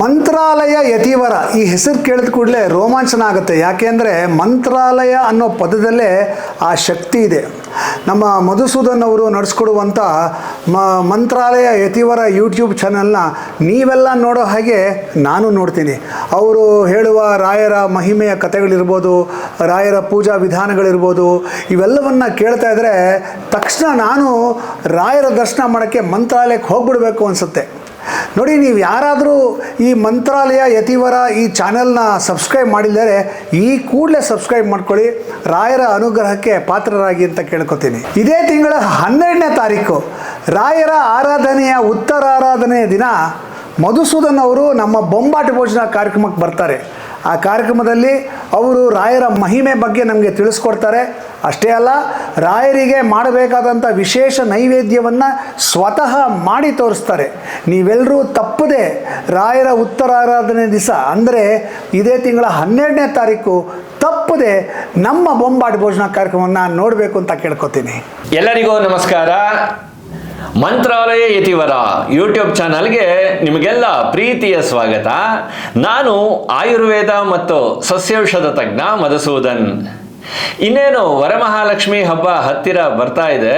ಮಂತ್ರಾಲಯ ಯತಿವರ. ಈ ಹೆಸರು ಕೇಳಿದ ಕೂಡಲೇ ರೋಮಾಂಚನ ಆಗುತ್ತೆ ಯಾಕೆಂದರೆ ಮಂತ್ರಾಲಯ ಅನ್ನೋ ಪದದಲ್ಲೇ ಆ ಶಕ್ತಿ ಇದೆ. ನಮ್ಮ ಮಧುಸೂದನ್ ಅವರು ನಡೆಸ್ಕೊಡುವಂಥ ಮ, ಮಂತ್ರಾಲಯ ಯತಿವರ ಯೂಟ್ಯೂಬ್ ಚಾನಲ್ನ ನೀವೆಲ್ಲ ನೋಡೋ ಹಾಗೆ ನಾನು ನೋಡ್ತೀನಿ. ಅವರು ಹೇಳುವ ರಾಯರ ಮಹಿಮೆಯ ಕಥೆಗಳಿರ್ಬೋದು, ರಾಯರ ಪೂಜಾ ವಿಧಾನಗಳಿರ್ಬೋದು, ಇವೆಲ್ಲವನ್ನು ಕೇಳ್ತಾ ಇದ್ದರೆ ತಕ್ಷಣ ನಾನು ರಾಯರ ದರ್ಶನ ಮಾಡೋಕ್ಕೆ ಮಂತ್ರಾಲಯಕ್ಕೆ ಹೋಗ್ಬಿಡ್ಬೇಕು ಅನಿಸುತ್ತೆ. ನೋಡಿ, ನೀವು ಯಾರಾದರೂ ಈ ಮಂತ್ರಾಲಯ ಯತಿವರ ಈ ಚಾನೆಲ್ನ ಸಬ್ಸ್ಕ್ರೈಬ್ ಮಾಡಿದರೆ ಈ ಕೂಡಲೇ ಸಬ್ಸ್ಕ್ರೈಬ್ ಮಾಡ್ಕೊಳ್ಳಿ. ರಾಯರ ಅನುಗ್ರಹಕ್ಕೆ ಪಾತ್ರರಾಗಿ ಅಂತ ಕೇಳ್ಕೊತೀನಿ. ಇದೇ ತಿಂಗಳ ಹನ್ನೆರಡನೇ ತಾರೀಕು, ರಾಯರ ಆರಾಧನೆಯ ಉತ್ತರ ಆರಾಧನೆಯ ದಿನ ಮಧುಸೂದನ್ ಅವರು ನಮ್ಮ ಬೊಂಬಾಟ ಭೋಜನ ಕಾರ್ಯಕ್ರಮಕ್ಕೆ ಬರ್ತಾರೆ. ಆ ಕಾರ್ಯಕ್ರಮದಲ್ಲಿ ಅವರು ರಾಯರ ಮಹಿಮೆ ಬಗ್ಗೆ ನಮಗೆ ತಿಳಿಸ್ಕೊಡ್ತಾರೆ. ಅಷ್ಟೇ ಅಲ್ಲ, ರಾಯರಿಗೆ ಮಾಡಬೇಕಾದಂಥ ವಿಶೇಷ ನೈವೇದ್ಯವನ್ನು ಸ್ವತಃ ಮಾಡಿ ತೋರಿಸ್ತಾರೆ. ನೀವೆಲ್ಲರೂ ತಪ್ಪದೆ ರಾಯರ ಉತ್ತರಾರಾಧನೆ ದಿವಸ, ಅಂದರೆ ಇದೇ ತಿಂಗಳ ಹನ್ನೆರಡನೇ ತಾರೀಕು, ತಪ್ಪದೆ ನಮ್ಮ ಬೊಂಬಾಟ್ ಭೋಜನ ಕಾರ್ಯಕ್ರಮವನ್ನು ನೋಡಬೇಕು ಅಂತ ಕೇಳ್ಕೊತೀನಿ. ಎಲ್ಲರಿಗೂ ನಮಸ್ಕಾರ. ಮಂತ್ರಾಲಯ ಯತಿವರ ಯೂಟ್ಯೂಬ್ ಚಾನಲ್ಗೆ ನಿಮಗೆಲ್ಲ ಪ್ರೀತಿಯ ಸ್ವಾಗತ. ನಾನು ಆಯುರ್ವೇದ ಮತ್ತು ಸಸ್ಯೌಷಧ ತಜ್ಞ ಮಧುಸೂದನ್. ಇನ್ನೇನು ವರಮಹಾಲಕ್ಷ್ಮಿ ಹಬ್ಬ ಹತ್ತಿರ ಬರ್ತಾ ಇದೆ?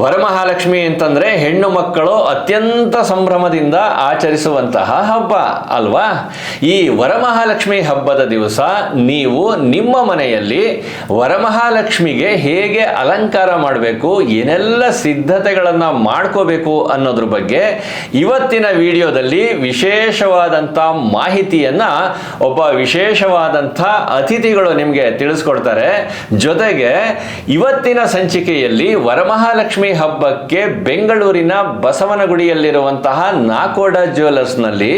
ವರಮಹಾಲಕ್ಷ್ಮಿ ಅಂತಂದ್ರೆ ಹೆಣ್ಣು ಮಕ್ಕಳು ಅತ್ಯಂತ ಸಂಭ್ರಮದಿಂದ ಆಚರಿಸುವಂತಹ ಹಬ್ಬ, ಅಲ್ವಾ? ಈ ವರಮಹಾಲಕ್ಷ್ಮಿ ಹಬ್ಬದ ದಿವಸ ನೀವು ನಿಮ್ಮ ಮನೆಯಲ್ಲಿ ವರಮಹಾಲಕ್ಷ್ಮಿಗೆ ಹೇಗೆ ಅಲಂಕಾರ ಮಾಡಬೇಕು, ಏನೆಲ್ಲ ಸಿದ್ಧತೆಗಳನ್ನು ಮಾಡ್ಕೋಬೇಕು ಅನ್ನೋದ್ರ ಬಗ್ಗೆ ಇವತ್ತಿನ ವಿಡಿಯೋದಲ್ಲಿ ವಿಶೇಷವಾದಂಥ ಮಾಹಿತಿಯನ್ನ, ಒಬ್ಬ ವಿಶೇಷವಾದಂಥ ಅತಿಥಿಗಳು ನಿಮಗೆ ತಿಳಿಸ್ಕೊಡ್ತಾರೆ. ಜೊತೆಗೆ ಇವತ್ತಿನ ಸಂಚಿಕೆಯಲ್ಲಿ ವರಮಹಾಲಕ್ಷ್ಮಿ ಹಬ್ಬಕ್ಕೆ ಬೆಂಗಳೂರಿನ ಬಸವನಗುಡಿಯಲ್ಲಿರುವಂತಹ ನಾಕೋಡ ಜ್ಯುವೆಲರ್ಸ್ನಲ್ಲಿ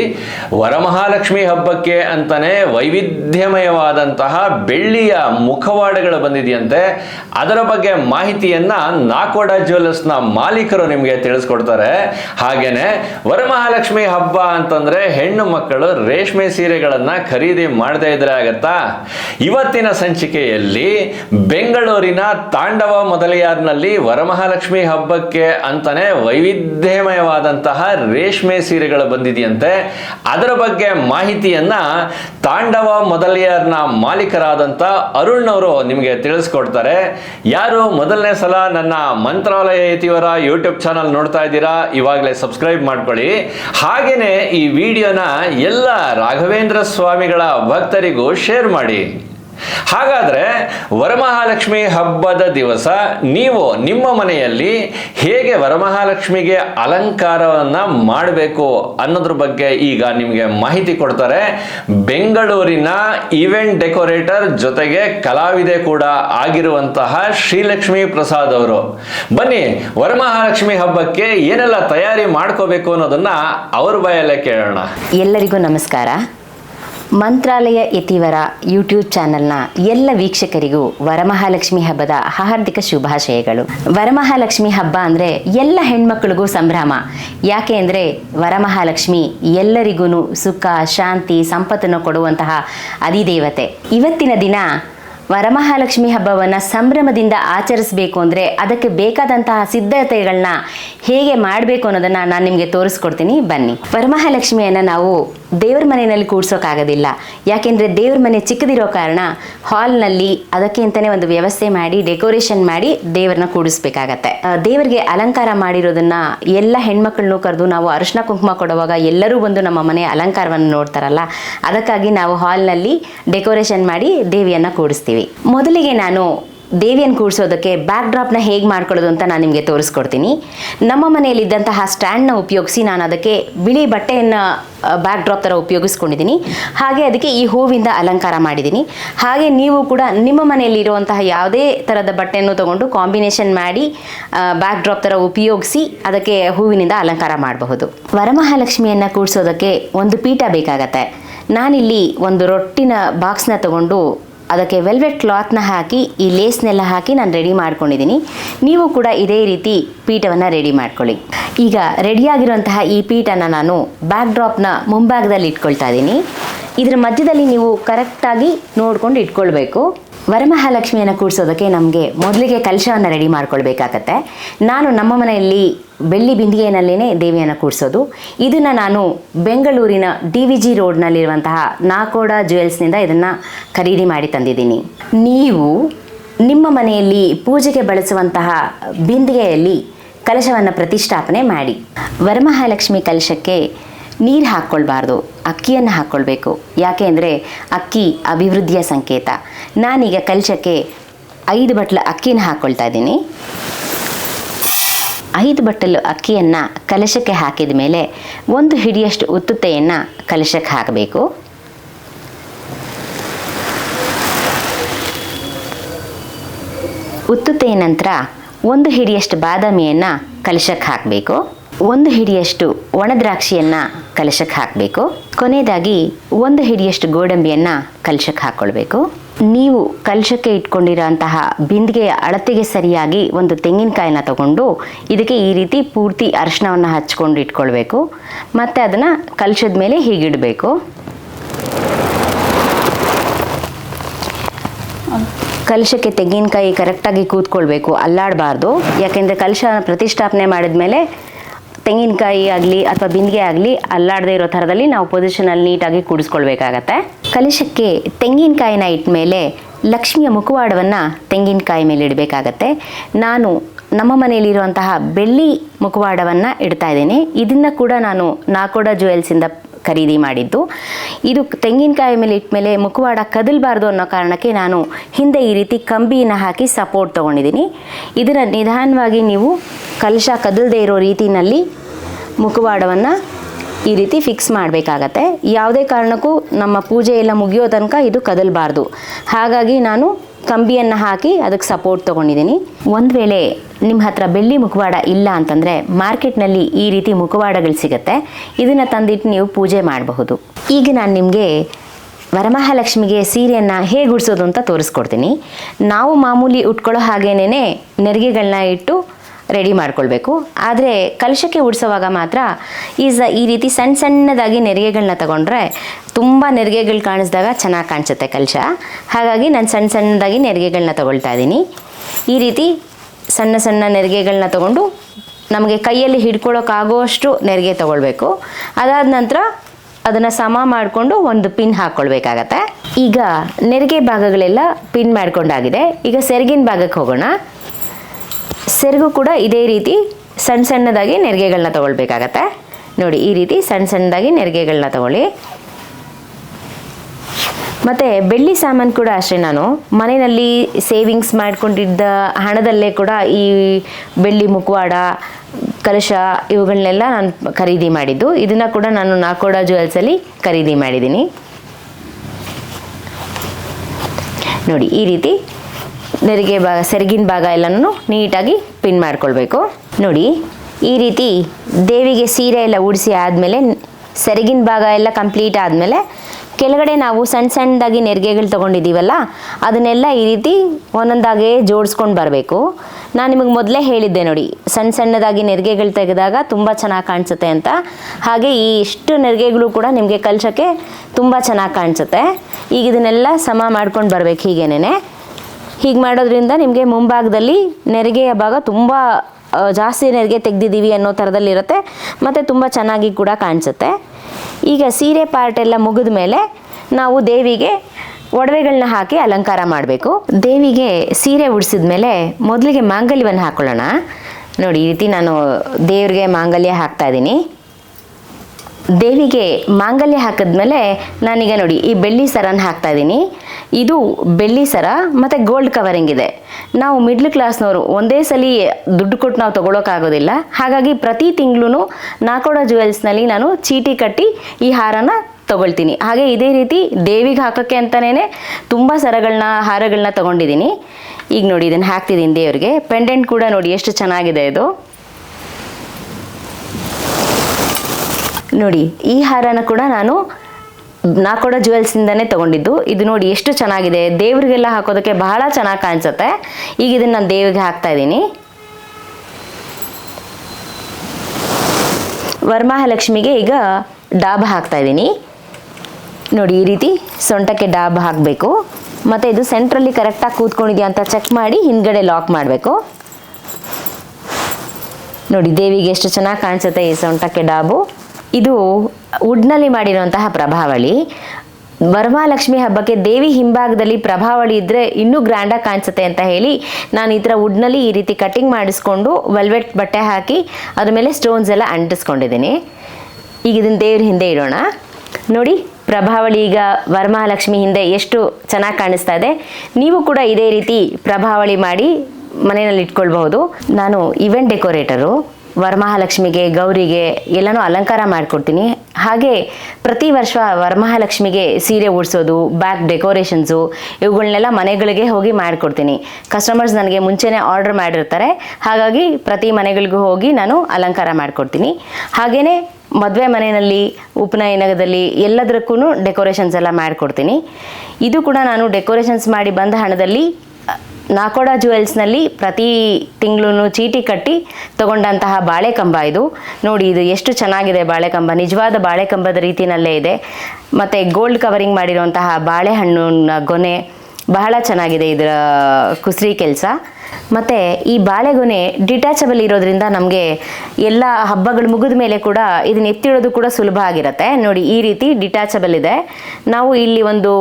ವರಮಹಾಲಕ್ಷ್ಮಿ ಹಬ್ಬಕ್ಕೆ ಅಂತಾನೆ ವೈವಿಧ್ಯಮಯವಾದಂತಹ ಬೆಳ್ಳಿಯ ಮುಖವಾಡಗಳು ಬಂದಿದೆಯಂತೆ, ಅದರ ಬಗ್ಗೆ ಮಾಹಿತಿಯನ್ನ ನಾಕೋಡ ಜ್ಯುವೆಲರ್ಸ್ನ ಮಾಲೀಕರು ನಿಮಗೆ ತಿಳಿಸ್ಕೊಡ್ತಾರೆ. ಹಾಗೇನೆ ವರಮಹಾಲಕ್ಷ್ಮಿ ಹಬ್ಬ ಅಂತಂದ್ರೆ ಹೆಣ್ಣು ಮಕ್ಕಳು ರೇಷ್ಮೆ ಸೀರೆಗಳನ್ನ ಖರೀದಿ ಮಾಡದೇ ಇದ್ರೆ ಆಗತ್ತಾ? ಇವತ್ತಿನ ಸಂಚಿಕೆಯಲ್ಲಿ ಬೆಂಗಳೂರಿನ ತಾಂಡವ ಮೊದಲಿಯಾರ್ನಲ್ಲಿ ವರಮಹಾಲಕ್ಷ್ಮಿ ಹಬ್ಬಕ್ಕೆ ಅಂತಾನೆ ವೈವಿಧ್ಯಮಯವಾದಂತಹ ರೇಷ್ಮೆ ಸೀರೆಗಳು ಬಂದಿದೆಯಂತೆ. ಅದರ ಬಗ್ಗೆ ಮಾಹಿತಿಯನ್ನ ತಾಂಡವ ಮೊದಲಿಯಾರ್ನ ಮಾಲೀಕರಾದಂಥ ಅರುಣ್ ಅವರು ನಿಮಗೆ ತಿಳಿಸ್ಕೊಡ್ತಾರೆ. ಯಾರು ಮೊದಲನೇ ಸಲ ನನ್ನ ಮಂತ್ರಾಲಯ ಇತಿವರ ಯೂಟ್ಯೂಬ್ ಚಾನಲ್ ನೋಡ್ತಾ ಇದ್ದೀರಾ, ಇವಾಗಲೇ ಸಬ್ಸ್ಕ್ರೈಬ್ ಮಾಡ್ಕೊಳ್ಳಿ. ಹಾಗೇನೆ ಈ ವಿಡಿಯೋನ ಎಲ್ಲ ರಾಘವೇಂದ್ರ ಸ್ವಾಮಿಗಳ ಭಕ್ತರಿಗೂ ಶೇರ್ ಮಾಡಿ. ಹಾಗಾದ್ರೆ ವರಮಹಾಲಕ್ಷ್ಮಿ ಹಬ್ಬದ ದಿವಸ ನೀವು ನಿಮ್ಮ ಮನೆಯಲ್ಲಿ ಹೇಗೆ ವರಮಹಾಲಕ್ಷ್ಮಿಗೆ ಅಲಂಕಾರವನ್ನ ಮಾಡಬೇಕು ಅನ್ನೋದ್ರ ಬಗ್ಗೆ ಈಗ ನಿಮಗೆ ಮಾಹಿತಿ ಕೊಡ್ತಾರೆ. ಬೆಂಗಳೂರಿನ ಈವೆಂಟ್ ಡೆಕೋರೇಟರ್ ಜೊತೆಗೆ ಕಲಾವಿದೆ ಕೂಡ ಆಗಿರುವಂತಹ ಶ್ರೀಲಕ್ಷ್ಮಿ ಪ್ರಸಾದ್ ಅವರು. ಬನ್ನಿ, ವರಮಹಾಲಕ್ಷ್ಮಿ ಹಬ್ಬಕ್ಕೆ ಏನೆಲ್ಲ ತಯಾರಿ ಮಾಡ್ಕೋಬೇಕು ಅನ್ನೋದನ್ನ ಅವ್ರ ಬಾಯಲ್ಲೇ ಕೇಳೋಣ. ಎಲ್ಲರಿಗೂ ನಮಸ್ಕಾರ. ಮಂತ್ರಾಲಯ ಯತಿವರ ಯೂಟ್ಯೂಬ್ ಚಾನೆಲ್ನ ಎಲ್ಲ ವೀಕ್ಷಕರಿಗೂ ವರಮಹಾಲಕ್ಷ್ಮಿ ಹಬ್ಬದ ಹಾರ್ದಿಕ ಶುಭಾಶಯಗಳು. ವರಮಹಾಲಕ್ಷ್ಮಿ ಹಬ್ಬ ಅಂದರೆ ಎಲ್ಲ ಹೆಣ್ಮಕ್ಳಿಗೂ ಸಂಭ್ರಮ. ಯಾಕೆ ಅಂದರೆ ವರಮಹಾಲಕ್ಷ್ಮಿ ಎಲ್ಲರಿಗೂ ಸುಖ, ಶಾಂತಿ, ಸಂಪತ್ತನ್ನು ಕೊಡುವಂತಹ ಅಧಿದೇವತೆ. ಇವತ್ತಿನ ದಿನ ವರಮಹಾಲಕ್ಷ್ಮಿ ಹಬ್ಬವನ್ನು ಸಂಭ್ರಮದಿಂದ ಆಚರಿಸಬೇಕು ಅಂದರೆ ಅದಕ್ಕೆ ಬೇಕಾದಂತಹ ಸಿದ್ಧತೆಗಳನ್ನ ಹೇಗೆ ಮಾಡಬೇಕು ಅನ್ನೋದನ್ನು ನಾನು ನಿಮಗೆ ತೋರಿಸ್ಕೊಡ್ತೀನಿ. ಬನ್ನಿ. ವರಮಹಾಲಕ್ಷ್ಮಿಯನ್ನು ನಾವು ದೇವ್ರ ಮನೆಯಲ್ಲಿ ಕೂಡ್ಸೋಕ್ಕಾಗೋದಿಲ್ಲ ಯಾಕೆಂದರೆ ದೇವ್ರ ಮನೆ ಚಿಕ್ಕದಿರೋ ಕಾರಣ ಹಾಲ್ನಲ್ಲಿ ಅದಕ್ಕೆ ಅಂತಲೇ ಒಂದು ವ್ಯವಸ್ಥೆ ಮಾಡಿ, ಡೆಕೋರೇಷನ್ ಮಾಡಿ ದೇವರನ್ನ ಕೂಡಿಸ್ಬೇಕಾಗತ್ತೆ. ದೇವರಿಗೆ ಅಲಂಕಾರ ಮಾಡಿರೋದನ್ನ ಎಲ್ಲ ಹೆಣ್ಮಕ್ಳನ್ನೂ ಕರೆದು ನಾವು ಅರಿಶಿನ ಕುಂಕುಮ ಕೊಡುವಾಗ ಎಲ್ಲರೂ ಬಂದು ನಮ್ಮ ಮನೆಯ ಅಲಂಕಾರವನ್ನು ನೋಡ್ತಾರಲ್ಲ, ಅದಕ್ಕಾಗಿ ನಾವು ಹಾಲ್ನಲ್ಲಿ ಡೆಕೋರೇಷನ್ ಮಾಡಿ ದೇವಿಯನ್ನು ಕೂಡಿಸ್ತೀವಿ. ಮೊದಲಿಗೆ ನಾನು ದೇವಿಯನ್ನು ಕೂಡಿಸೋದಕ್ಕೆ ಬ್ಯಾಕ್ ಡ್ರಾಪ್ನ ಹೇಗೆ ಮಾಡ್ಕೊಳ್ಳೋದು ಅಂತ ನಾನು ನಿಮಗೆ ತೋರಿಸ್ಕೊಡ್ತೀನಿ. ನಮ್ಮ ಮನೆಯಲ್ಲಿದ್ದಂತಹ ಸ್ಟ್ಯಾಂಡ್ನ ಉಪಯೋಗಿಸಿ ನಾನು ಅದಕ್ಕೆ ಬಿಳಿ ಬಟ್ಟೆಯನ್ನು ಬ್ಯಾಕ್ ಡ್ರಾಪ್ ಥರ ಉಪಯೋಗಿಸ್ಕೊಂಡಿದ್ದೀನಿ ಹಾಗೆ ಅದಕ್ಕೆ ಈ ಹೂವಿಂದ ಅಲಂಕಾರ ಮಾಡಿದ್ದೀನಿ ಹಾಗೆ ನೀವು ಕೂಡ ನಿಮ್ಮ ಮನೆಯಲ್ಲಿರುವಂತಹ ಯಾವುದೇ ಥರದ ಬಟ್ಟೆಯನ್ನು ತಗೊಂಡು ಕಾಂಬಿನೇಷನ್ ಮಾಡಿ ಬ್ಯಾಕ್ ಡ್ರಾಪ್ ಥರ ಉಪಯೋಗಿಸಿ ಅದಕ್ಕೆ ಹೂವಿನಿಂದ ಅಲಂಕಾರ ಮಾಡಬಹುದು. ವರಮಹಾಲಕ್ಷ್ಮಿಯನ್ನು ಕೂಡಿಸೋದಕ್ಕೆ ಒಂದು ಪೀಠ ಬೇಕಾಗತ್ತೆ. ನಾನಿಲ್ಲಿ ಒಂದು ರೊಟ್ಟಿನ ಬಾಕ್ಸ್ನ ತಗೊಂಡು ಅದಕ್ಕೆ ವೆಲ್ವೆಟ್ ಕ್ಲಾತ್ನ ಹಾಕಿ, ಈ ಲೇಸ್ನೆಲ್ಲ ಹಾಕಿ ನಾನು ರೆಡಿ ಮಾಡ್ಕೊಂಡಿದ್ದೀನಿ ನೀವು ಕೂಡ ಇದೇ ರೀತಿ ಪೀಠವನ್ನು ರೆಡಿ ಮಾಡ್ಕೊಳ್ಳಿ. ಈಗ ರೆಡಿಯಾಗಿರುವಂತಹ ಈ ಪೀಠನ ನಾನು ಬ್ಯಾಕ್ ಡ್ರಾಪ್ನ ಮುಂಭಾಗದಲ್ಲಿ ಇಟ್ಕೊಳ್ತಾ ಇದ್ದೀನಿ ಇದರ ಮಧ್ಯದಲ್ಲಿ ನೀವು ಕರೆಕ್ಟಾಗಿ ನೋಡ್ಕೊಂಡು ಇಟ್ಕೊಳ್ಬೇಕು. ವರಮಹಾಲಕ್ಷ್ಮಿಯನ್ನು ಕೂಡಿಸೋದಕ್ಕೆ ನಮಗೆ ಮೊದಲಿಗೆ ಕಲಶವನ್ನು ರೆಡಿ ಮಾಡ್ಕೊಳ್ಬೇಕಾಗತ್ತೆ. ನಾನು ನಮ್ಮ ಮನೆಯಲ್ಲಿ ಬೆಳ್ಳಿ ಬಿಂದಿಗೆಯಲ್ಲೇ ದೇವಿಯನ್ನು ಕೂಡಿಸೋದು. ಇದನ್ನು ನಾನು ಬೆಂಗಳೂರಿನ ಡಿ ವಿ ಜಿ ರೋಡ್ನಲ್ಲಿರುವಂತಹ ನಾಕೋಡ ಜ್ಯುವೆಲ್ಸ್ನಿಂದ ಇದನ್ನು ಖರೀದಿ ಮಾಡಿ ತಂದಿದ್ದೀನಿ. ನೀವು ನಿಮ್ಮ ಮನೆಯಲ್ಲಿ ಪೂಜೆಗೆ ಬಳಸುವಂತಹ ಬಿಂದಿಗೆಯಲ್ಲಿ ಕಲಶವನ್ನು ಪ್ರತಿಷ್ಠಾಪನೆ ಮಾಡಿ. ವರಮಹಾಲಕ್ಷ್ಮಿ ಕಲಶಕ್ಕೆ ನೀರು ಹಾಕ್ಕೊಳ್ಬಾರ್ದು ಅಕ್ಕಿಯನ್ನು ಹಾಕ್ಕೊಳ್ಬೇಕು ಯಾಕೆ ಅಂದರೆ ಅಕ್ಕಿ ಅಭಿವೃದ್ಧಿಯ ಸಂಕೇತ. ನಾನೀಗ ಕಲಶಕ್ಕೆ ಐದು ಬಟ್ಲು ಅಕ್ಕಿನ ಹಾಕ್ಕೊಳ್ತಾ ಇದ್ದೀನಿ. ಐದು ಬಟ್ಟಲು ಅಕ್ಕಿಯನ್ನು ಕಲಶಕ್ಕೆ ಹಾಕಿದ ಮೇಲೆ ಒಂದು ಹಿಡಿಯಷ್ಟು ಉತ್ತುತ್ತೆಯನ್ನು ಕಲಶಕ್ಕೆ ಹಾಕಬೇಕು. ಉತ್ತುತ್ತೆಯ ನಂತರ ಒಂದು ಹಿಡಿಯಷ್ಟು ಬಾದಾಮಿಯನ್ನು ಕಲಶಕ್ಕೆ ಹಾಕಬೇಕು. ಒಂದು ಹಿಡಿಯಷ್ಟು ಒಣ ದ್ರಾಕ್ಷಿಯನ್ನು ಕಲಶಕ್ಕೆ ಹಾಕಬೇಕು. ಕೊನೆಯದಾಗಿ ಒಂದು ಹಿಡಿಯಷ್ಟು ಗೋಡಂಬಿಯನ್ನು ಕಲಶಕ್ಕೆ ಹಾಕೊಳ್ಬೇಕು. ನೀವು ಕಲಶಕ್ಕೆ ಇಟ್ಕೊಂಡಿರೋಂತಹ ಬಿಂದಿಗೆಯ ಅಳತೆಗೆ ಸರಿಯಾಗಿ ಒಂದು ತೆಂಗಿನಕಾಯಿನ ತಗೊಂಡು ಇದಕ್ಕೆ ಈ ರೀತಿ ಪೂರ್ತಿ ಅರಶಿನವನ್ನು ಹಚ್ಕೊಂಡು ಇಟ್ಕೊಳ್ಬೇಕು. ಮತ್ತು ಅದನ್ನು ಕಲಶದ ಮೇಲೆ ಹೀಗಿಡಬೇಕು. ಕಲಶಕ್ಕೆ ತೆಂಗಿನಕಾಯಿ ಕರೆಕ್ಟಾಗಿ ಕೂತ್ಕೊಳ್ಬೇಕು. ಅಲ್ಲಾಡಬಾರ್ದು. ಯಾಕೆಂದರೆ ಕಲಶ ಪ್ರತಿಷ್ಠಾಪನೆ ಮಾಡಿದ್ಮೇಲೆ ತೆಂಗಿನಕಾಯಿ ಆಗಲಿ ಅಥವಾ ಬಿಂದಿಗೆ ಆಗಲಿ ಅಲ್ಲಾಡದೇ ಇರೋ ಥರದಲ್ಲಿ ನಾವು ಪೊಸಿಷನಲ್ಲಿ ನೀಟಾಗಿ ಕೂಡಿಸ್ಕೊಳ್ಬೇಕಾಗತ್ತೆ. ಕಲಶಕ್ಕೆ ತೆಂಗಿನಕಾಯಿನ ಇಟ್ಮೇಲೆ ಲಕ್ಷ್ಮಿಯ ಮುಖವಾಡವನ್ನು ತೆಂಗಿನಕಾಯಿ ಮೇಲೆ ಇಡಬೇಕಾಗತ್ತೆ. ನಾನು ನಮ್ಮ ಮನೆಯಲ್ಲಿರುವಂತಹ ಬೆಳ್ಳಿ ಮುಖವಾಡವನ್ನು ಇಡ್ತಾ ಇದ್ದೀನಿ. ಇದನ್ನು ಕೂಡ ನಾನು ನಾಕೋಡ ಜ್ಯುವೆಲ್ಸಿಂದ ಖರೀದಿ ಮಾಡಿದ್ದು. ಇದು ತೆಂಗಿನಕಾಯಿ ಮೇಲೆ ಇಟ್ಮೇಲೆ ಮುಖವಾಡ ಕದಲ್ಬಾರ್ದು ಅನ್ನೋ ಕಾರಣಕ್ಕೆ ನಾನು ಹಿಂದೆ ಈ ರೀತಿ ಕಂಬಿಯನ್ನು ಹಾಕಿ ಸಪೋರ್ಟ್ ತೊಗೊಂಡಿದ್ದೀನಿ. ಇದನ್ನು ನಿಧಾನವಾಗಿ ನೀವು ಕಲಶ ಕದಲದೇ ಇರೋ ರೀತಿಯಲ್ಲಿ ಮುಖವಾಡವನ್ನು ಈ ರೀತಿ ಫಿಕ್ಸ್ ಮಾಡಬೇಕಾಗತ್ತೆ. ಯಾವುದೇ ಕಾರಣಕ್ಕೂ ನಮ್ಮ ಪೂಜೆ ಎಲ್ಲ ಮುಗಿಯೋ ತನಕ ಇದು ಕದಲಬಾರ್ದು. ಹಾಗಾಗಿ ನಾನು ಕಂಬಿಯನ್ನು ಹಾಕಿ ಅದಕ್ಕೆ ಸಪೋರ್ಟ್ ತೊಗೊಂಡಿದ್ದೀನಿ. ಒಂದು ವೇಳೆ ನಿಮ್ಮ ಹತ್ರ ಬೆಳ್ಳಿ ಮುಖವಾಡ ಇಲ್ಲ ಅಂತಂದರೆ ಮಾರ್ಕೆಟ್ನಲ್ಲಿ ಈ ರೀತಿ ಮುಖವಾಡಗಳು ಸಿಗುತ್ತೆ. ಇದನ್ನು ತಂದಿಟ್ಟು ನೀವು ಪೂಜೆ ಮಾಡಬಹುದು. ಈಗ ನಾನು ನಿಮಗೆ ವರಮಹಾಲಕ್ಷ್ಮಿಗೆ ಸೀರೆಯನ್ನು ಹೇಗೆ ಉಡಿಸೋದು ಅಂತ ತೋರಿಸ್ಕೊಡ್ತೀನಿ. ನಾವು ಮಾಮೂಲಿ ಉಟ್ಕೊಳ್ಳೋ ಹಾಗೇನೇ ನೆರಿಗೆಗಳನ್ನ ಇಟ್ಟು ರೆಡಿ ಮಾಡ್ಕೊಳ್ಬೇಕು. ಆದರೆ ಕಲಶಕ್ಕೆ ಉಡಿಸೋವಾಗ ಮಾತ್ರ ಈಸ್ ಈ ರೀತಿ ಸಣ್ಣ ಸಣ್ಣದಾಗಿ ನೆರಿಗೆಗಳನ್ನ ತಗೊಂಡ್ರೆ ತುಂಬ ನೆರಿಗೆಗಳು ಕಾಣಿಸಿದಾಗ ಚೆನ್ನಾಗಿ ಕಾಣಿಸುತ್ತೆ ಕಲಶ. ಹಾಗಾಗಿ ನಾನು ಸಣ್ಣ ಸಣ್ಣದಾಗಿ ನೆರಿಗೆಗಳನ್ನ ತಗೊಳ್ತಾ ಇದ್ದೀನಿ. ಈ ರೀತಿ ಸಣ್ಣ ಸಣ್ಣ ನೆರಿಗೆಗಳನ್ನ ತಗೊಂಡು ನಮಗೆ ಕೈಯಲ್ಲಿ ಹಿಡ್ಕೊಳ್ಳೋಕ್ಕಾಗೋಷ್ಟು ನೆರಿಗೆ ತಗೊಳ್ಬೇಕು. ಅದಾದ ನಂತರ ಅದನ್ನು ಸಮ ಮಾಡಿಕೊಂಡು ಒಂದು ಪಿನ್ ಹಾಕ್ಕೊಳ್ಬೇಕಾಗತ್ತೆ ಈಗ ನೆರಿಗೆ ಭಾಗಗಳೆಲ್ಲ ಪಿನ್ ಮಾಡ್ಕೊಂಡಾಗಿದೆ. ಈಗ ಸೆರಗಿನ ಭಾಗಕ್ಕೆ ಹೋಗೋಣ. ಸೆರಗು ಕೂಡ ಇದೇ ರೀತಿ ಸಣ್ಣ ಸಣ್ಣದಾಗಿ ನೆರಿಗೆಗಳನ್ನ ತಗೊಳ್ಬೇಕಾಗತ್ತೆ. ನೋಡಿ, ಈ ರೀತಿ ಸಣ್ಣ ಸಣ್ಣದಾಗಿ ನೆರಿಗೆಗಳನ್ನ ತಗೊಳ್ಳಿ. ಮತ್ತು ಬೆಳ್ಳಿ ಸಾಮಾನು ಕೂಡ ಅಷ್ಟೇ ನಾನು. ಮನೆಯಲ್ಲಿ ಸೇವಿಂಗ್ಸ್ ಮಾಡಿಕೊಂಡಿದ್ದ ಹಣದಲ್ಲೇ ಕೂಡ ಈ ಬೆಳ್ಳಿ ಮುಖವಾಡ ಕಲಶ ಇವುಗಳನ್ನೆಲ್ಲ ನಾನು ಖರೀದಿ ಮಾಡಿದ್ದು. ಇದನ್ನು ಕೂಡ ನಾನು ನಾಕೋಡ ಜುವೆಲ್ಸಲ್ಲಿ ಖರೀದಿ ಮಾಡಿದ್ದೀನಿ. ನೋಡಿ, ಈ ರೀತಿ ನೆರಿಗೆ ಭಾಗ, ಸೆರಗಿನ ಭಾಗ ಎಲ್ಲನೂ ನೀಟಾಗಿ ಪಿನ್ ಮಾಡ್ಕೊಳ್ಬೇಕು. ನೋಡಿ, ಈ ರೀತಿ ದೇವಿಗೆ ಸೀರೆ ಎಲ್ಲ ಉಡಿಸಿ ಆದಮೇಲೆ, ಸೆರಗಿನ ಭಾಗ ಎಲ್ಲ ಕಂಪ್ಲೀಟ್ ಆದಮೇಲೆ, ಕೆಳಗಡೆ ನಾವು ಸಣ್ಣ ಸಣ್ಣದಾಗಿ ನೆರಿಗೆಗಳು ತೊಗೊಂಡಿದ್ದೀವಲ್ಲ, ಅದನ್ನೆಲ್ಲ ಈ ರೀತಿ ಒಂದೊಂದಾಗೆ ಜೋಡಿಸ್ಕೊಂಡು ಬರಬೇಕು. ನಾನು ನಿಮಗೆ ಮೊದಲೇ ಹೇಳಿದ್ದೆ ನೋಡಿ ಸಣ್ಣ ಸಣ್ಣದಾಗಿ ನೆರಿಗೆಗಳು ತೆಗೆದಾಗ ತುಂಬ ಚೆನ್ನಾಗಿ ಕಾಣಿಸುತ್ತೆ ಅಂತ. ಹಾಗೆ ಈ ಇಷ್ಟು ನೆರಿಗೆಗಳು ಕೂಡ ನಿಮಗೆ ಕಲ್ಸೋಕ್ಕೆ ತುಂಬ ಚೆನ್ನಾಗಿ ಕಾಣಿಸುತ್ತೆ. ಈಗ ಇದನ್ನೆಲ್ಲ ಸಮ ಮಾಡ್ಕೊಂಡು ಬರಬೇಕು ಹೀಗೇನೆ ಹೀಗೆ ಮಾಡೋದ್ರಿಂದ ನಿಮಗೆ ಮುಂಭಾಗದಲ್ಲಿ ನೆರಿಗೆಯ ಭಾಗ ತುಂಬ ಜಾಸ್ತಿ ನೆರಿಗೆ ತೆಗೆದಿದ್ದೀವಿ ಅನ್ನೋ ಥರದಲ್ಲಿರುತ್ತೆ. ಮತ್ತು ತುಂಬ ಚೆನ್ನಾಗಿ ಕೂಡ ಕಾಣಿಸುತ್ತೆ. ಈಗ ಸೀರೆ ಪಾರ್ಟ್ ಎಲ್ಲ ಮುಗಿದ ಮೇಲೆ ನಾವು ದೇವಿಗೆ ಒಡವೆಗಳನ್ನ ಹಾಕಿ ಅಲಂಕಾರ ಮಾಡಬೇಕು. ದೇವಿಗೆ ಸೀರೆ ಉಡಿಸಿದ ಮೇಲೆ ಮೊದಲಿಗೆ ಮಾಂಗಲ್ಯವನ್ನು ಹಾಕ್ಕೊಳ್ಳೋಣ ನೋಡಿ, ಈ ರೀತಿ ನಾನು ದೇವ್ರಿಗೆ ಮಾಂಗಲ್ಯ ಹಾಕ್ತಾ ಇದ್ದೀನಿ. ದೇವಿಗೆ ಮಾಂಗಲ್ಯ ಹಾಕಿದ್ಮೇಲೆ ನಾನೀಗ ನೋಡಿ ಈ ಬೆಳ್ಳಿ ಸರನ ಹಾಕ್ತಾ ಇದ್ದೀನಿ ಇದು ಬೆಳ್ಳಿ ಸರ ಮತ್ತು ಗೋಲ್ಡ್ ಕವರಿಂಗ್ ಇದೆ. ನಾವು ಮಿಡ್ಲ್ ಕ್ಲಾಸ್ನವರು ಒಂದೇ ಸಲ ದುಡ್ಡು ಕೊಟ್ಟು ನಾವು ತೊಗೊಳೋಕ್ಕಾಗೋದಿಲ್ಲ ಹಾಗಾಗಿ ಪ್ರತಿ ತಿಂಗಳು ನಾಕೋಡ ಜುವೆಲ್ಸ್ನಲ್ಲಿ ನಾನು ಚೀಟಿ ಕಟ್ಟಿ ಈ ಹಾರನ ತಗೊಳ್ತೀನಿ. ಹಾಗೆ ಇದೇ ರೀತಿ ದೇವಿಗೆ ಹಾಕೋಕ್ಕೆ ಅಂತಲೇ ತುಂಬ ಸರಗಳನ್ನ ಹಾರಗಳನ್ನ ತೊಗೊಂಡಿದ್ದೀನಿ ಈಗ ನೋಡಿ ಇದನ್ನು ಹಾಕ್ತಿದ್ದೀನಿ ದೇವ್ರಿಗೆ. ಪೆಂಡೆಂಟ್ ಕೂಡ ನೋಡಿ ಎಷ್ಟು ಚೆನ್ನಾಗಿದೆ ಇದು. ನೋಡಿ, ಈ ಹಾರನ ಕೂಡ ನಾನು ನಾಕೋಡ ಜ್ಯುವೆಲ್ಸಿಂದನೇ ತಗೊಂಡಿದ್ದು. ಇದು ನೋಡಿ ಎಷ್ಟು ಚೆನ್ನಾಗಿದೆ. ದೇವ್ರಿಗೆಲ್ಲ ಹಾಕೋದಕ್ಕೆ ಬಹಳ ಚೆನ್ನಾಗಿ ಕಾಣಿಸುತ್ತೆ. ಈಗ ಇದನ್ನು ನಾನು ದೇವಿಗೆ ಹಾಕ್ತಾ ಇದ್ದೀನಿ. ವರಮಹಾಲಕ್ಷ್ಮಿಗೆ ಈಗ ಡಾಬ್ ಹಾಕ್ತಾ ಇದ್ದೀನಿ. ನೋಡಿ, ಈ ರೀತಿ ಸೊಂಟಕ್ಕೆ ಡಾಬ್ ಹಾಕಬೇಕು. ಮತ್ತು ಇದು ಸೆಂಟ್ರಲ್ಲಿ ಕರೆಕ್ಟಾಗಿ ಕೂತ್ಕೊಂಡಿದೆಯಾ ಅಂತ ಚೆಕ್ ಮಾಡಿ ಹಿಂದ್ಗಡೆ ಲಾಕ್ ಮಾಡಬೇಕು. ನೋಡಿ, ದೇವಿಗೆ ಎಷ್ಟು ಚೆನ್ನಾಗಿ ಕಾಣಿಸುತ್ತೆ ಈ ಸೊಂಟಕ್ಕೆ ಡಾಬು. ಇದು ವುಡ್ನಲ್ಲಿ ಮಾಡಿರುವಂತಹ ಪ್ರಭಾವಳಿ. ವರಮಹಾಲಕ್ಷ್ಮಿ ಹಬ್ಬಕ್ಕೆ ದೇವಿ ಹಿಂಭಾಗದಲ್ಲಿ ಪ್ರಭಾವಳಿ ಇದ್ದರೆ ಇನ್ನೂ ಗ್ರ್ಯಾಂಡಾಗಿ ಕಾಣಿಸುತ್ತೆ ಅಂತ ಹೇಳಿ ನಾನು ಈ ಥರ ವುಡ್ನಲ್ಲಿ ಈ ರೀತಿ ಕಟ್ಟಿಂಗ್ ಮಾಡಿಸ್ಕೊಂಡು ವೆಲ್ವೆಟ್ ಬಟ್ಟೆ ಹಾಕಿ ಅದ್ರ ಮೇಲೆ ಸ್ಟೋನ್ಸ್ ಎಲ್ಲ ಅಂಟಿಸ್ಕೊಂಡಿದ್ದೀನಿ. ಈಗ ಇದನ್ನು ದೇವ್ರ ಹಿಂದೆ ಇಡೋಣ. ನೋಡಿ, ಪ್ರಭಾವಳಿ ಈಗ ವರಮಹಾಲಕ್ಷ್ಮಿ ಹಿಂದೆ ಎಷ್ಟು ಚೆನ್ನಾಗಿ ಕಾಣಿಸ್ತಾ ಇದೆ. ನೀವು ಕೂಡ ಇದೇ ರೀತಿ ಪ್ರಭಾವಳಿ ಮಾಡಿ ಮನೆಯಲ್ಲಿ ಇಟ್ಕೊಳ್ಬಹುದು. ನಾನು ಇವೆಂಟ್ ಡೆಕೋರೇಟರು ವರಮಹಾಲಕ್ಷ್ಮಿಗೆ, ಗೌರಿಗೆ ಎಲ್ಲನೂ ಅಲಂಕಾರ ಮಾಡಿಕೊಡ್ತೀನಿ. ಹಾಗೆ ಪ್ರತಿ ವರ್ಷ ವರಮಹಾಲಕ್ಷ್ಮಿಗೆ ಸೀರೆ ಉಡ್ಸೋದು ಬ್ಯಾಕ್ ಡೆಕೋರೇಷನ್ಸು ಇವುಗಳನ್ನೆಲ್ಲ ಮನೆಗಳಿಗೆ ಹೋಗಿ ಮಾಡಿಕೊಡ್ತೀನಿ. ಕಸ್ಟಮರ್ಸ್ ನನಗೆ ಮುಂಚೆನೇ ಆರ್ಡರ್ ಮಾಡಿರ್ತಾರೆ. ಹಾಗಾಗಿ ಪ್ರತಿ ಮನೆಗಳಿಗೂ ಹೋಗಿ ನಾನು ಅಲಂಕಾರ ಮಾಡಿಕೊಡ್ತೀನಿ. ಹಾಗೆಯೇ ಮದುವೆ ಮನೆಯಲ್ಲಿ ಉಪನಯನದಲ್ಲಿ ಎಲ್ಲದಕ್ಕೂ ಡೆಕೋರೇಷನ್ಸ್ ಎಲ್ಲ ಮಾಡಿಕೊಡ್ತೀನಿ. ಇದು ಕೂಡ ನಾನು ಡೆಕೋರೇಷನ್ಸ್ ಮಾಡಿ ಬಂದ ಹಣದಲ್ಲಿ ನಾಕೋಡ ಜುವೆಲ್ಸ್ನಲ್ಲಿ ಪ್ರತಿ ತಿಂಗಳು ಚೀಟಿ ಕಟ್ಟಿ ತಗೊಂಡಂತಹ ಬಾಳೆಕಂಬ ಇದು. ನೋಡಿ, ಇದು ಎಷ್ಟು ಚೆನ್ನಾಗಿದೆ ಬಾಳೆಕಂಬ. ನಿಜವಾದ ಬಾಳೆಕಂಬದ ರೀತಿಯಲ್ಲೇ ಇದೆ. ಮತ್ತು ಗೋಲ್ಡ್ ಕವರಿಂಗ್ ಮಾಡಿರುವಂತಹ ಬಾಳೆಹಣ್ಣಿನ ಗೊನೆ ಬಹಳ ಚೆನ್ನಾಗಿದೆ ಇದರ ಕುಸ್ರಿ ಕೆಲಸ. ಮತ್ತು ಈ ಬಾಳೆಗೊನೆ ಡಿಟ್ಯಾಚಬಲ್ ಇರೋದ್ರಿಂದ ನಮಗೆ ಎಲ್ಲ ಹಬ್ಬಗಳು ಮುಗಿದ ಮೇಲೆ ಕೂಡ ಇದನ್ನ ಎತ್ತಿಡೋದು ಕೂಡ ಸುಲಭ ಆಗಿರುತ್ತೆ. ನೋಡಿ, ಈ ರೀತಿ ಡಿಟ್ಯಾಚಬಲ್ ಇದೆ. ನಾವು ಇಲ್ಲಿ ಒಂದು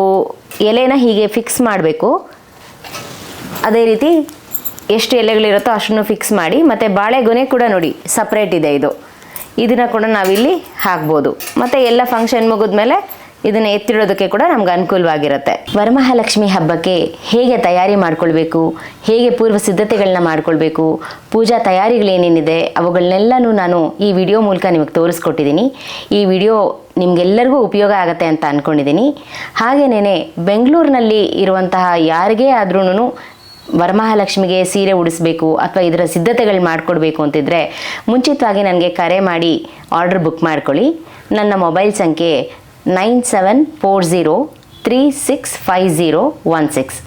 ಎಲೆನ ಹೀಗೆ ಫಿಕ್ಸ್ ಮಾಡಬೇಕು. ಅದೇ ರೀತಿ ಎಷ್ಟು ಎಲೆಗಳಿರುತ್ತೋ ಅಷ್ಟನ್ನು ಫಿಕ್ಸ್ ಮಾಡಿ, ಮತ್ತು ಬಾಳೆಗೊನೆ ಕೂಡ ನೋಡಿ ಸಪ್ರೇಟ್ ಇದೆ ಇದು. ಇದನ್ನು ಕೂಡ ನಾವಿಲ್ಲಿ ಹಾಕ್ಬೋದು. ಮತ್ತು ಎಲ್ಲ ಫಂಕ್ಷನ್ ಮುಗಿದ್ಮೇಲೆ ಇದನ್ನು ಎತ್ತಿಡೋದಕ್ಕೆ ಕೂಡ ನಮ್ಗೆ ಅನುಕೂಲವಾಗಿರುತ್ತೆ. ವರಮಹಾಲಕ್ಷ್ಮಿ ಹಬ್ಬಕ್ಕೆ ಹೇಗೆ ತಯಾರಿ ಮಾಡ್ಕೊಳ್ಬೇಕು, ಹೇಗೆ ಪೂರ್ವ ಸಿದ್ಧತೆಗಳನ್ನ ಮಾಡ್ಕೊಳ್ಬೇಕು, ಪೂಜಾ ತಯಾರಿಗಳೇನೇನಿದೆ ಅವುಗಳನ್ನೆಲ್ಲನೂ ನಾನು ಈ ವಿಡಿಯೋ ಮೂಲಕ ನಿಮಗೆ ತೋರಿಸ್ಕೊಟ್ಟಿದ್ದೀನಿ. ಈ ವಿಡಿಯೋ ನಿಮಗೆಲ್ಲರಿಗೂ ಉಪಯೋಗ ಆಗುತ್ತೆ ಅಂತ ಅಂದ್ಕೊಂಡಿದ್ದೀನಿ ಹಾಗೆಯೇ ಬೆಂಗಳೂರಿನಲ್ಲಿ ಇರುವಂತಹ ಯಾರಿಗೇ ಆದ್ರೂ ವರಮಹಾಲಕ್ಷ್ಮಿಗೆ ಸೀರೆ ಉಡಿಸ್ಬೇಕು ಅಥವಾ ಇದರ ಸಿದ್ಧತೆಗಳು ಮಾಡಿಕೊಡ್ಬೇಕು ಅಂತಿದ್ರೆ ಮುಂಚಿತವಾಗಿ ನನಗೆ ಕರೆ ಮಾಡಿ ಆರ್ಡರ್ ಬುಕ್ ಮಾಡ್ಕೊಳ್ಳಿ. ನನ್ನ ಮೊಬೈಲ್ ಸಂಖ್ಯೆ nine seven four zero three six five zero one six.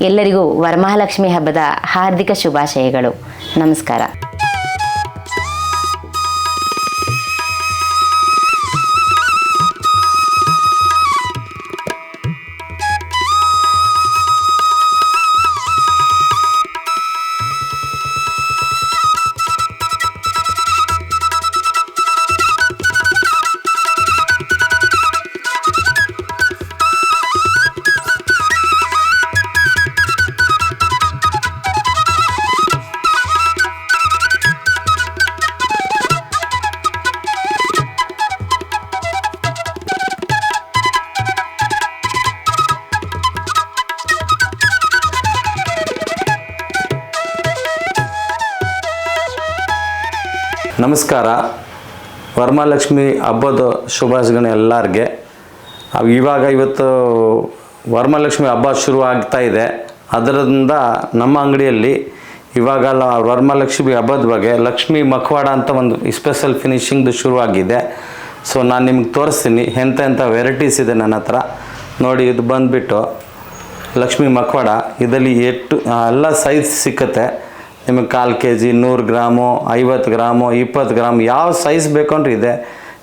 ಎಲ್ಲರಿಗೂ ವರಮಹಾಲಕ್ಷ್ಮಿ ಹಬ್ಬದ ಹಾರ್ದಿಕ ಶುಭಾಶಯಗಳು. ನಮಸ್ಕಾರ. ನಮಸ್ಕಾರ. ವರಮಹಾಲಕ್ಷ್ಮಿ ಹಬ್ಬದ ಶುಭಾಶಯಗಳು ಎಲ್ಲರಿಗೆ. ಇವಾಗ ಇವತ್ತು ವರಮಹಾಲಕ್ಷ್ಮಿ ಹಬ್ಬ ಶುರು ಆಗ್ತಾ ಇದೆ. ಅದರಿಂದ ನಮ್ಮ ಅಂಗಡಿಯಲ್ಲಿ ಇವಾಗ ವರಮಹಾಲಕ್ಷ್ಮಿ ಹಬ್ಬದ ಬಗ್ಗೆ ಲಕ್ಷ್ಮಿ ಮಖವಾಡ ಅಂತ ಒಂದು ಸ್ಪೆಷಲ್ ಫಿನಿಶಿಂಗ್ದು ಶುರುವಾಗಿದೆ. ಸೊ ನಾನು ನಿಮ್ಗೆ ತೋರಿಸ್ತೀನಿ. ಎಂಥ ಎಂಥ ವೆರೈಟೀಸ್ ಇದೆ ನನ್ನ ಹತ್ರ. ನೋಡಿ, ಇದು ಬಂದುಬಿಟ್ಟು ಲಕ್ಷ್ಮಿ ಮಖವಾಡ ಇದರಲ್ಲಿ ಎಷ್ಟು ಎಲ್ಲ ಸೈಜ್ ಸಿಕ್ಕತ್ತೆ. ನಿಮಗೆ ಕಾಲು ಕೆ ಜಿ ನೂರು ಗ್ರಾಮು ಐವತ್ತು ಗ್ರಾಮು ಇಪ್ಪತ್ತು ಗ್ರಾಮ್ ಯಾವ ಸೈಜ್ ಬೇಕಂದ್ರೆ ಇದೆ.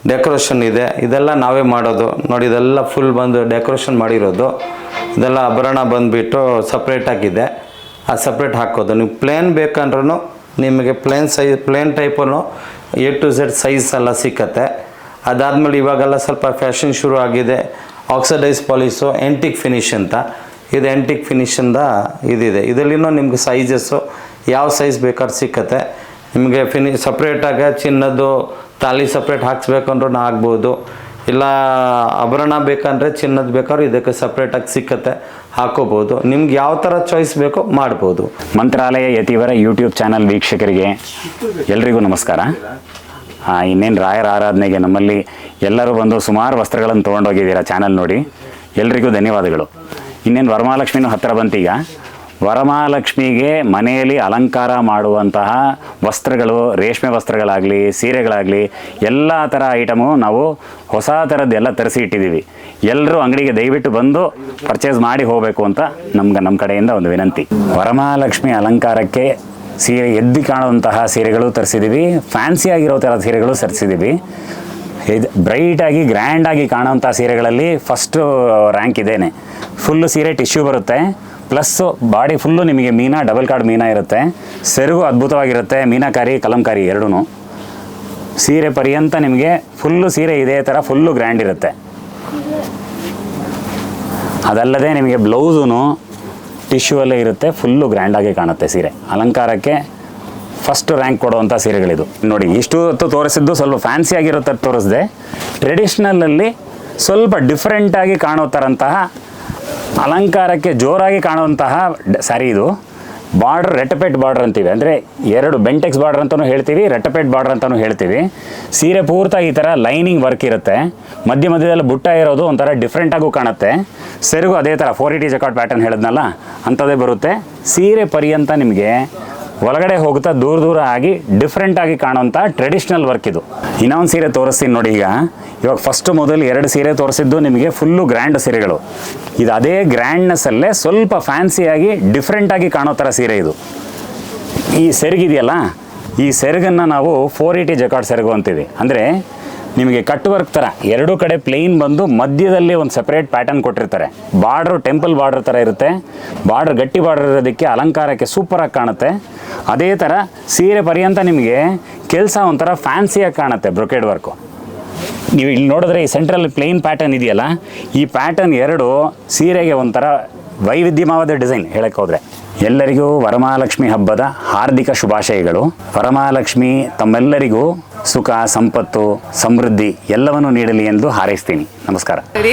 ಡೆಕೋರೇಷನ್ ಇದೆ. ಇದೆಲ್ಲ ನಾವೇ ಮಾಡೋದು. ನೋಡಿ, ಇದೆಲ್ಲ ಫುಲ್ ಬಂದು ಡೆಕೋರೇಷನ್ ಮಾಡಿರೋದು. ಇದೆಲ್ಲ ಆಭರಣ ಬಂದುಬಿಟ್ಟು ಸಪ್ರೇಟ್ ಆಗಿದೆ. ಆ ಸಪ್ರೇಟ್ ಹಾಕೋದು. ನೀವು ಪ್ಲೇನ್ ಬೇಕಂದ್ರೂ ನಿಮಗೆ ಪ್ಲೇನ್ ಸೈಜ್ ಪ್ಲೇನ್ ಟೈಪನ್ನು ಎ ಟು ಝೆಡ್ ಸೈಜ್ ಎಲ್ಲ ಸಿಕ್ಕತ್ತೆ. ಅದಾದಮೇಲೆ ಇವಾಗೆಲ್ಲ ಸ್ವಲ್ಪ ಫ್ಯಾಷನ್ ಶುರು ಆಗಿದೆ. ಆಕ್ಸಿಡೈಸ್ ಪಾಲಿಸು ಎಂಟಿಕ್ ಫಿನಿಶ್ ಅಂತ. ಇದು ಎಂಟಿಕ್ ಫಿನಿಶಿಂದ ಇದಿದೆ. ಇದರಲ್ಲಿನೂ ನಿಮ್ಗೆ ಸೈಜಸ್ಸು ಯಾವ ಸೈಜ್ ಬೇಕಾದ್ರೂ ಸಿಕ್ಕತ್ತೆ. ನಿಮಗೆ ಫಿನಿ ಸಪ್ರೇಟಾಗಿ ಚಿನ್ನದ್ದು ತಾಲಿ ಸಪ್ರೇಟ್ ಹಾಕ್ಸ್ಬೇಕಂದ್ರೂ ಆಗ್ಬೋದು. ಇಲ್ಲ ಆಭರಣ ಬೇಕಂದರೆ ಚಿನ್ನದ ಬೇಕಾದ್ರೂ ಇದಕ್ಕೆ ಸಪ್ರೇಟಾಗಿ ಸಿಕ್ಕತ್ತೆ. ಹಾಕೋಬೋದು. ನಿಮ್ಗೆ ಯಾವ ಥರ ಚಾಯ್ಸ್ ಬೇಕೋ ಮಾಡ್ಬೋದು. ಮಂತ್ರಾಲಯ ಯತಿವರ ಯೂಟ್ಯೂಬ್ ಚಾನಲ್ ವೀಕ್ಷಕರಿಗೆ ಎಲ್ರಿಗೂ ನಮಸ್ಕಾರ. ಇನ್ನೇನು ರಾಯರ ಆರಾಧನೆಗೆ ನಮ್ಮಲ್ಲಿ ಎಲ್ಲರೂ ಬಂದು ಸುಮಾರು ವಸ್ತ್ರಗಳನ್ನು ತೊಗೊಂಡೋಗಿದ್ದೀರಾ ಚಾನಲ್ ನೋಡಿ. ಎಲ್ರಿಗೂ ಧನ್ಯವಾದಗಳು. ಇನ್ನೇನು ವರಮಹಾಲಕ್ಷ್ಮಿನೂ ಹತ್ತಿರ ಬಂತೀಗ? ವರಮಹಾಲಕ್ಷ್ಮಿಗೆ ಮನೆಯಲ್ಲಿ ಅಲಂಕಾರ ಮಾಡುವಂತಹ ವಸ್ತ್ರಗಳು, ರೇಷ್ಮೆ ವಸ್ತ್ರಗಳಾಗಲಿ, ಸೀರೆಗಳಾಗಲಿ, ಎಲ್ಲ ಥರ ಐಟಮು ನಾವು ಹೊಸ ಥರದ್ದೆಲ್ಲ ತರಿಸಿ ಇಟ್ಟಿದ್ದೀವಿ. ಎಲ್ಲರೂ ಅಂಗಡಿಗೆ ದಯವಿಟ್ಟು ಬಂದು ಪರ್ಚೇಸ್ ಮಾಡಿ ಹೋಗಬೇಕು ಅಂತ ನಮ್ಗೆ ನಮ್ಮ ಕಡೆಯಿಂದ ಒಂದು ವಿನಂತಿ. ವರಮಹಾಲಕ್ಷ್ಮಿ ಅಲಂಕಾರಕ್ಕೆ ಸೀರೆ ಎದ್ದು ಕಾಣುವಂತಹ ಸೀರೆಗಳು ತರಿಸಿದ್ದೀವಿ. ಫ್ಯಾನ್ಸಿ ಆಗಿರೋ ಥರ ಸೀರೆಗಳು ತರಿಸಿದ್ದೀವಿ. ಇದು ಬ್ರೈಟಾಗಿ ಗ್ರ್ಯಾಂಡಾಗಿ ಕಾಣುವಂಥ ಸೀರೆಗಳಲ್ಲಿ ಫಸ್ಟು ರ್ಯಾಂಕ್ ಇದೇನೆ. ಫುಲ್ಲು ಸೀರೆ ಟಿಶ್ಯೂ ಬರುತ್ತೆ. ಪ್ಲಸ್ಸು ಬಾಡಿ ಫುಲ್ಲು ನಿಮಗೆ ಮೀನಾ ಡಬಲ್ ಕಾರ್ಡ್ ಮೀನಾ ಇರುತ್ತೆ. ಸೆರಗು ಅದ್ಭುತವಾಗಿರುತ್ತೆ, ಮೀನಾಕಾರಿ, ಕಲಂಕಾರಿ ಎರಡೂ ಸೀರೆ ಪರ್ಯಂತ ನಿಮಗೆ ಫುಲ್ಲು ಸೀರೆ ಇದೇ ಥರ ಫುಲ್ಲು ಗ್ರ್ಯಾಂಡ್ ಇರುತ್ತೆ. ಅದಲ್ಲದೆ ನಿಮಗೆ ಬ್ಲೌಸೂ ಟಿಶ್ಯೂ ಅಲ್ಲೇ ಇರುತ್ತೆ ಫುಲ್ಲು ಗ್ರ್ಯಾಂಡಾಗಿ ಕಾಣುತ್ತೆ ಸೀರೆ. ಅಲಂಕಾರಕ್ಕೆ ಫಸ್ಟ್ ರ್ಯಾಂಕ್ ಕೊಡುವಂಥ ಸೀರೆಗಳಿದು. ನೋಡಿ, ಇಷ್ಟು ಹೊತ್ತು ತೋರಿಸಿದ್ದು ಸ್ವಲ್ಪ ಫ್ಯಾನ್ಸಿ ಆಗಿರೋ ಥರ ತೋರಿಸಿದೆ. ಟ್ರೆಡಿಷ್ನಲಲ್ಲಿ ಸ್ವಲ್ಪ ಡಿಫ್ರೆಂಟಾಗಿ ಕಾಣೋ ಥರಂತಹ ಅಲಂಕಾರಕ್ಕೆ ಜೋರಾಗಿ ಕಾಣುವಂತಹ ಸರಿ ಇದು. ಬಾರ್ಡ್ರ್ ರೆಟಪೇಟ್ ಬಾರ್ಡ್ರ್ ಅಂತೀವಿ. ಅಂದರೆ ಎರಡು ಬೆಂಟೆಕ್ಸ್ ಬಾರ್ಡ್ರ್ ಅಂತಲೂ ಹೇಳ್ತೀವಿ ರೆಟಪೇಟ್ ಬಾರ್ಡ್ರ್ ಅಂತಲೂ ಹೇಳ್ತೀವಿ. ಸೀರೆ ಪೂರ್ತಿ ಈ ಥರ ಲೈನಿಂಗ್ ವರ್ಕ್ ಇರುತ್ತೆ. ಮಧ್ಯ ಮಧ್ಯದಲ್ಲಿ ಬುಟ್ಟ ಇರೋದು ಒಂಥರ ಡಿಫ್ರೆಂಟಾಗೂ ಕಾಣುತ್ತೆ. ಸೆರಗು ಅದೇ ಥರ ಫೋರ್ ಇಟಿ ಜಕಾಟ್ ಪ್ಯಾಟರ್ನ್ ಹೇಳಿದ್ನಲ್ಲ, ಅಂಥದ್ದೇ ಬರುತ್ತೆ. ಸೀರೆ ಪರ್ಯಂತ ನಿಮಗೆ ಒಳಗಡೆ ಹೋಗ್ತಾ ದೂರ ದೂರ ಆಗಿ ಡಿಫ್ರೆಂಟ್ ಆಗಿ ಕಾಣುವಂಥ ಟ್ರೆಡಿಷ್ನಲ್ ವರ್ಕ್ ಇದು. ಇನ್ನೊಂದು ಸೀರೆ ತೋರಿಸ್ತೀನಿ ನೋಡಿ ಈಗ. ಇವಾಗ ಫಸ್ಟ್ ಮೊದಲು ಎರಡು ಸೀರೆ ತೋರಿಸಿದ್ದು ನಿಮಗೆ ಫುಲ್ಲು ಗ್ರ್ಯಾಂಡ್ ಸೀರೆಗಳು. ಇದು ಅದೇ ಗ್ರ್ಯಾಂಡ್ನೆಸ್ಸಲ್ಲೇ ಸ್ವಲ್ಪ ಫ್ಯಾನ್ಸಿಯಾಗಿ ಡಿಫ್ರೆಂಟಾಗಿ ಕಾಣೋ ಥರ ಸೀರೆ ಇದು. ಈ ಸೆರಗಿದೆಯಲ್ಲ, ಈ ಸೆರಗನ್ನು ನಾವು ಫೋರ್ ಏಯ್ಟಿ ಜಕಾಟ್ ಸೆರಗು ಅಂತೀವಿ. ಅಂದರೆ ನಿಮಗೆ ಕಟ್ ವರ್ಕ್ ಥರ ಎರಡೂ ಕಡೆ ಪ್ಲೇನ್ ಬಂದು ಮಧ್ಯದಲ್ಲಿ ಒಂದು ಸೆಪರೇಟ್ ಪ್ಯಾಟರ್ನ್ ಕೊಟ್ಟಿರ್ತಾರೆ. ಬಾರ್ಡ್ರು ಟೆಂಪಲ್ ಬಾರ್ಡರ್ ಥರ ಇರುತ್ತೆ. ಬಾರ್ಡ್ರ್ ಗಟ್ಟಿ ಬಾರ್ಡರ್ ಇರೋದಕ್ಕೆ ಅಲಂಕಾರಕ್ಕೆ ಸೂಪರಾಗಿ ಕಾಣುತ್ತೆ. ಅದೇ ಥರ ಸೀರೆ ಪರ್ಯಂತ ನಿಮಗೆ ಕೆಲಸ ಒಂಥರ ಫ್ಯಾನ್ಸಿಯಾಗಿ ಕಾಣುತ್ತೆ ಬ್ರೊಕೇಡ್ ವರ್ಕು ನೀವು ಇಲ್ಲಿ ನೋಡಿದ್ರೆ ಈ ಸೆಂಟ್ರಲ್ ಪ್ಲೇನ್ ಪ್ಯಾಟರ್ನ್ ಇದೆಯಲ್ಲ, ಈ ಪ್ಯಾಟರ್ನ್ ಎರಡು ಸೀರೆಗೆ ಒಂಥರ ವೈವಿಧ್ಯಮವಾದ ಡಿಸೈನ್ ಹೇಳಕ್ಕೆ ಹೋದರೆ. ಎಲ್ಲರಿಗೂ ವರಮಹಾಲಕ್ಷ್ಮಿ ಹಬ್ಬದ ಹಾರ್ದಿಕ ಶುಭಾಶಯಗಳು. ವರಮಹಾಲಕ್ಷ್ಮಿ ತಮ್ಮೆಲ್ಲರಿಗೂ ಸುಖ, ಸಂಪತ್ತು, ಸಮೃದ್ಧಿ ಎಲ್ಲವನ್ನು ನೀಡಲಿ ಎಂದು ಹಾರೈಸ್ತೀನಿ. ನಮಸ್ಕಾರ. ನೀ